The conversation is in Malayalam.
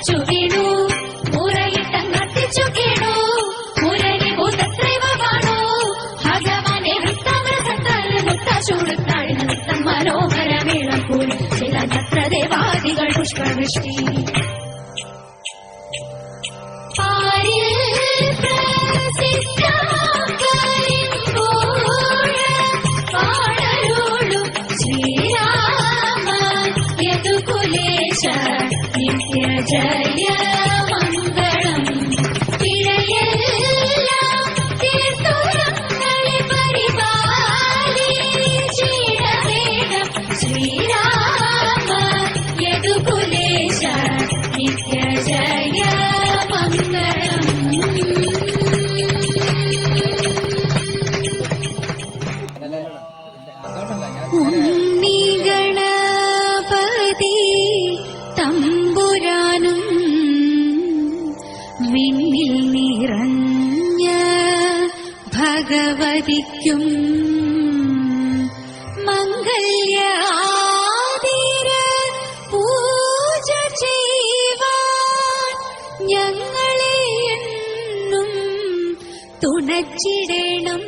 ശർദിച്ചു വീണു മുറയിട്ടം കത്തിച്ചു കേണു മുരളി ഭൂതത്രൈവമാണോ ഭഗവാനെ വൃത്താമൃതത്താൽ മുത്താശൂടുത്താഴ് നൃത്തം മനോഹര മേളം കൂടി. ചില നത്രദേവാദികൾ day. ഭഗവതിക്കും മംഗല്യ പൂജ ഞങ്ങളെ എന്നും തുണച്ചിടണം.